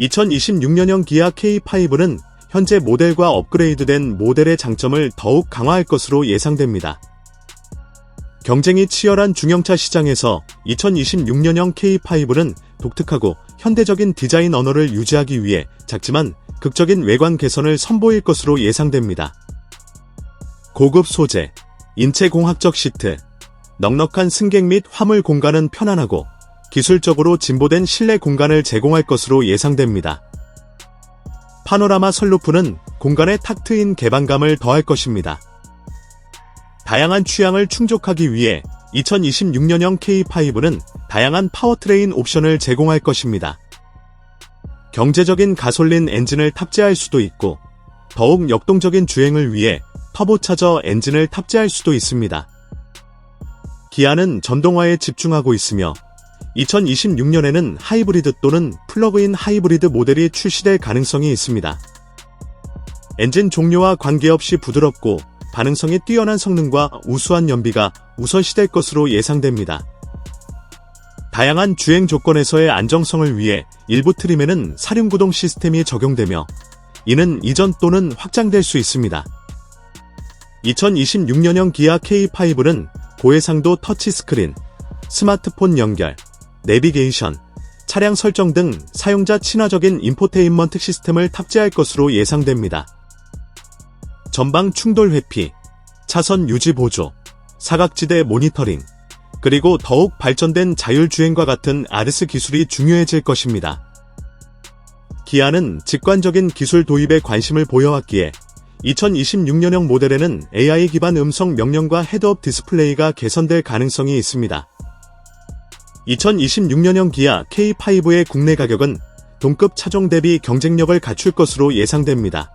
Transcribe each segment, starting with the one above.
2026년형 기아 K5는 현재 모델과 업그레이드된 모델의 장점을 더욱 강화할 것으로 예상됩니다. 경쟁이 치열한 중형차 시장에서 2026년형 K5는 독특하고 현대적인 디자인 언어를 유지하기 위해 작지만 극적인 외관 개선을 선보일 것으로 예상됩니다. 고급 소재, 인체공학적 시트, 넉넉한 승객 및 화물 공간은 편안하고 기술적으로 진보된 실내 공간을 제공할 것으로 예상됩니다. 파노라마 선루프는 공간에 탁 트인 개방감을 더할 것입니다. 다양한 취향을 충족하기 위해 2026년형 K5는 다양한 파워트레인 옵션을 제공할 것입니다. 경제적인 가솔린 엔진을 탑재할 수도 있고 더욱 역동적인 주행을 위해 터보차저 엔진을 탑재할 수도 있습니다. 기아는 전동화에 집중하고 있으며 2026년에는 하이브리드 또는 플러그인 하이브리드 모델이 출시될 가능성이 있습니다. 엔진 종류와 관계없이 부드럽고 반응성이 뛰어난 성능과 우수한 연비가 우선시될 것으로 예상됩니다. 다양한 주행 조건에서의 안정성을 위해 일부 트림에는 사륜구동 시스템이 적용되며 이는 이전 또는 확장될 수 있습니다. 2026년형 기아 K5는 고해상도 터치스크린, 스마트폰 연결, 내비게이션, 차량 설정 등 사용자 친화적인 인포테인먼트 시스템을 탑재할 것으로 예상됩니다. 전방 충돌 회피, 차선 유지 보조, 사각지대 모니터링, 그리고 더욱 발전된 자율주행과 같은 아르스 기술이 중요해질 것입니다. 기아는 직관적인 기술 도입에 관심을 보여왔기에 2026년형 모델에는 AI 기반 음성 명령과 헤드업 디스플레이가 개선될 가능성이 있습니다. 2026년형 기아 K5의 국내 가격은 동급 차종 대비 경쟁력을 갖출 것으로 예상됩니다.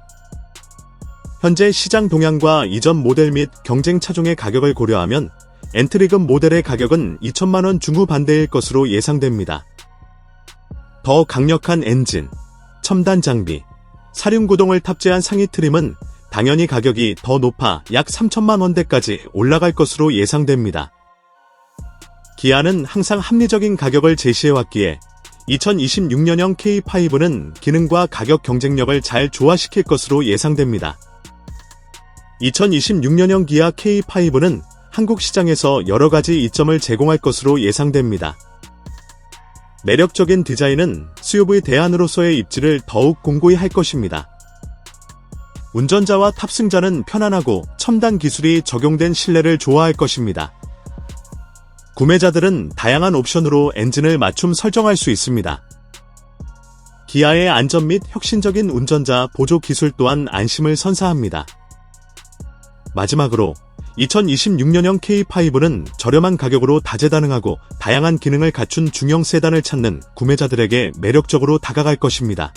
현재 시장 동향과 이전 모델 및 경쟁 차종의 가격을 고려하면 엔트리급 모델의 가격은 2천만원 중후반대일 것으로 예상됩니다. 더 강력한 엔진, 첨단 장비, 사륜구동을 탑재한 상위 트림은 당연히 가격이 더 높아 약 3천만 원대까지 올라갈 것으로 예상됩니다. 기아는 항상 합리적인 가격을 제시해왔기에 2026년형 K5는 기능과 가격 경쟁력을 잘 조화시킬 것으로 예상됩니다. 2026년형 기아 K5는 한국 시장에서 여러 가지 이점을 제공할 것으로 예상됩니다. 매력적인 디자인은 SUV 대안으로서의 입지를 더욱 공고히 할 것입니다. 운전자와 탑승자는 편안하고 첨단 기술이 적용된 실내를 좋아할 것입니다. 구매자들은 다양한 옵션으로 엔진을 맞춤 설정할 수 있습니다. 기아의 안전 및 혁신적인 운전자 보조 기술 또한 안심을 선사합니다. 마지막으로 2026년형 K5는 저렴한 가격으로 다재다능하고 다양한 기능을 갖춘 중형 세단을 찾는 구매자들에게 매력적으로 다가갈 것입니다.